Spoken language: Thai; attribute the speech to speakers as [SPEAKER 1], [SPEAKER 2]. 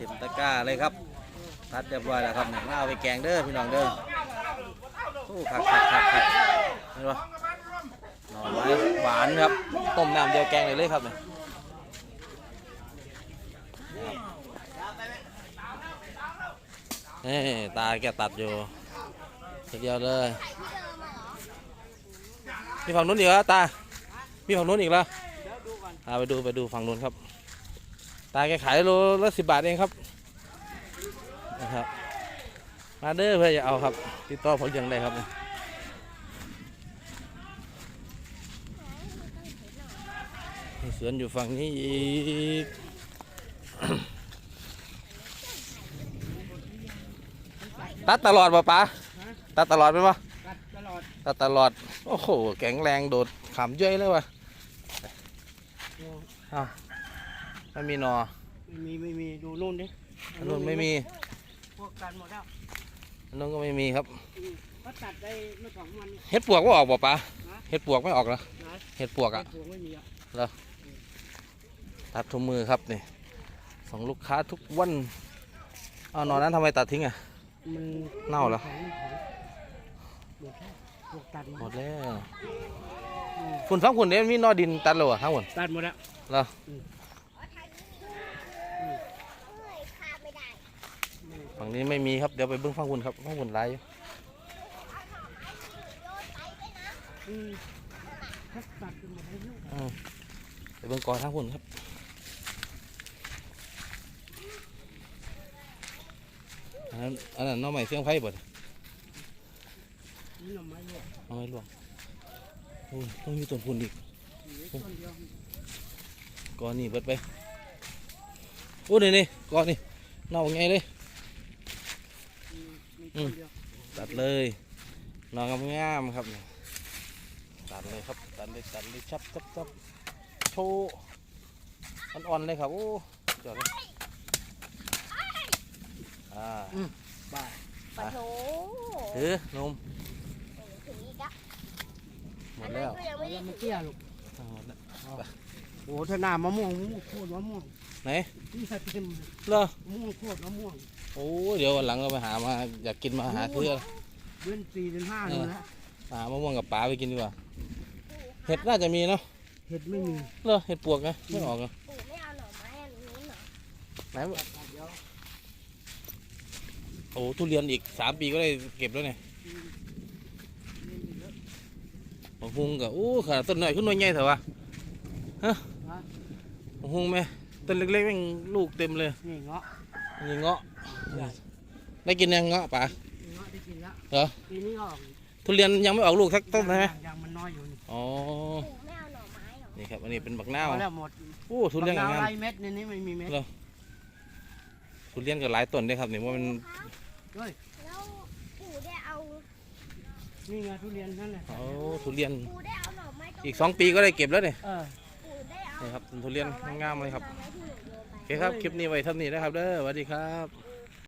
[SPEAKER 1] ต็มตะกร้าเลยครับตัดเรียบร้อยแล้วครับเนี่าเอาไปแกงเด้อพี่น้องเด้อโอ้คักคักคักคักเห็นปะหน่อไม้หวานครับต้มน้ำเดียวแกงเลยเลยครับเนี่ยนี่ตาแกตัดอยู่ทีเดียวเลย มีฝั่งนู้นอีกแล้วตา มีฝั่งนู้นอีกแล้วพาไปดูไปดูฝั่งนู้นครับ ตาแกขายโลละสิบบาทเองครับนะครับ มาเด้อเพื่อจะเอาครับ ติดต่อผมยังได้ครับสวนอยู่ฝั่งนี้อีกตัดตลอดป่ะป๋าตัดตลอดไหมวะ
[SPEAKER 2] กัดตลอด
[SPEAKER 1] ตัดตลอด โอ้โห แข็งแรงโดดขำเย้ยเลยวะอ้า ไม่มีหนอ
[SPEAKER 2] ไม่มีไม่มีดูนู่นดิ
[SPEAKER 1] อันนู้นไม่มี
[SPEAKER 2] พวกกันหมดแล้ว
[SPEAKER 1] อันนู้นก็ไม่มีครับ
[SPEAKER 2] ก็ตัดได้เมื่อสองวันนี้
[SPEAKER 1] เห็ดปวกไม่ออกป่ะป๋า
[SPEAKER 2] ฮะ
[SPEAKER 1] เห็ดปวกไม่ออกเหรอ
[SPEAKER 2] นะ
[SPEAKER 1] เห็ดปวกอะ
[SPEAKER 2] ไอ้พวกไม่มีอะ
[SPEAKER 1] ตัดทุกมือครับนี่ส่งลูกค้าทุกวันเอาหนอนนั้นทำไมตัดทิ้งอะ
[SPEAKER 2] มัน
[SPEAKER 1] เน่าเหรอ
[SPEAKER 2] ของหมดแล้วพวกตัด
[SPEAKER 1] หมดแล้ว
[SPEAKER 2] อืม
[SPEAKER 1] ฝุ่นฟังฝุ่นเนี่ยมีหนอดินตัดเลยวะทั้งหมด
[SPEAKER 2] ตัดหมดแล้ว
[SPEAKER 1] เหรอ
[SPEAKER 2] อืม
[SPEAKER 1] ฝั่งนี้ไม่มีครับเดี๋ยวไปเบิ้งฟังฝุ่นครับฟังฝุ่นไรอยู่
[SPEAKER 2] อืมถ้าตัดหมดแล้ว
[SPEAKER 1] อืมไปเบิ้งกอทั้งฝุ่นครับอันนั้นน้องใหม่เสียงไผ่บ่
[SPEAKER 2] นี่หน่อไม้ลวก
[SPEAKER 1] เอาไว้ลวงโอ้ยต้องมีต้นฝุ่นอีก
[SPEAKER 2] เหลือต้นเดียว
[SPEAKER 1] กอนี่เบิดไปโอ้นี่นี่กอนี่เน่าไงเลย
[SPEAKER 2] ต้นเดียว
[SPEAKER 1] ตัดเลยนอนงามๆครับนี่ตัดเลยครับ ตัดเลยตัดเลยชับชับชับโชว์อ่อนๆเลยครับ โอ้จอดเลยอ่า
[SPEAKER 2] บ้า
[SPEAKER 3] ปะโถ
[SPEAKER 1] ถือนม
[SPEAKER 3] ถึงอีกอะ
[SPEAKER 1] หม
[SPEAKER 3] อั
[SPEAKER 1] ด
[SPEAKER 3] น
[SPEAKER 1] แล้
[SPEAKER 3] นั้น
[SPEAKER 1] ว
[SPEAKER 3] ก็ยังไม่
[SPEAKER 2] แล้
[SPEAKER 3] ได้
[SPEAKER 2] วมันเตี้ยลูก
[SPEAKER 1] อ่าหมดแล้ว
[SPEAKER 2] โอ้ถ้าหน้ามะม่วงมะม่วงโคตรมะม่วง
[SPEAKER 1] ไหน
[SPEAKER 2] นี่ใส่เต็ม
[SPEAKER 1] เหรอ
[SPEAKER 2] มะม่วงโคตรมะม่วง
[SPEAKER 1] โอ้เดี๋ยววันหลังเราไปหามาอยากกินมาหาซื้อ
[SPEAKER 2] เว้นสี่เดือนห้าเลยนะ
[SPEAKER 1] หามะม่วงกับป๋าไปกินดีกว่า เห็ดน่าจะมีเนาะ
[SPEAKER 2] เห็ดไม่มี
[SPEAKER 1] เหรอเห็ดปวกไงไม่ออกเหรอ
[SPEAKER 3] ปู่ไม่เอาหน่อไม้อันนู้นเหรอ
[SPEAKER 1] ไหน
[SPEAKER 2] ตัดเดี๋ยว
[SPEAKER 1] โอ้ทุเรียนอีกสามปีก็ได้เก็บแล้วเนี่ย
[SPEAKER 2] อืมนี่มีเยอะ
[SPEAKER 1] มะฮุงกับโอ้ขนาดต้นหน่อยขึ้นหน่อยใหญ่เถอะวะ
[SPEAKER 2] ฮะ
[SPEAKER 1] มะฮุงไหมต้นเล็กๆแม่งลูกเต็มเลย
[SPEAKER 2] นี่เงาะ
[SPEAKER 1] นี่เงาะ ได้กินยังเงาะป่ะ
[SPEAKER 2] เงาะได้กินแล้ว
[SPEAKER 1] เหรอ
[SPEAKER 2] ปีนี้ก็ออก
[SPEAKER 1] ทุเรียนยังไม่ออกลูกสักต้นใช่ไหม
[SPEAKER 2] ยังมันน้อยอยู่นี่
[SPEAKER 1] อ๋อ
[SPEAKER 3] ปู่ไม่เอาหน่อไม้เหรอ
[SPEAKER 1] นี่ครับอันนี้เป็นบักนาว
[SPEAKER 2] เอาแล้วหมด
[SPEAKER 1] โอ้ทุเรียน
[SPEAKER 2] มะ
[SPEAKER 1] งาน
[SPEAKER 2] ไรเม็ดในนี้ไม่มีเม็ด
[SPEAKER 1] ทุเรียนก็หลายต้นด้วยครับนี่ว่ามัน
[SPEAKER 2] เฮ้ย
[SPEAKER 3] แล้วปู่ได้เอา
[SPEAKER 2] นี่ไงทุเรียนนั่นแหละ
[SPEAKER 1] โอ้ทุเรียน
[SPEAKER 3] ปู่ได้เอาหน่อไม้ตรง
[SPEAKER 1] อีกสองปีก็ได้เก็บแล้วเนี่ย
[SPEAKER 2] เออ
[SPEAKER 3] ปู่ได้เอา
[SPEAKER 1] นี่ครับทุเรียนงามๆเลยครับ
[SPEAKER 3] หน่อไม้ที่หนูโยนไป
[SPEAKER 1] โอเคครับคลิปนี้ไว้เท่านี้นะครับเด้อสวัสดีครับ
[SPEAKER 3] ป